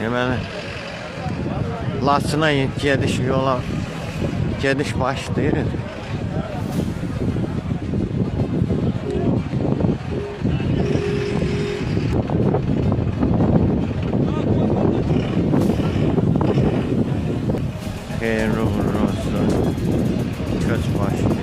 Deməli Laçına gediş yola gediş başlayır. Xeyirli uğurlu olsun. Köç başı.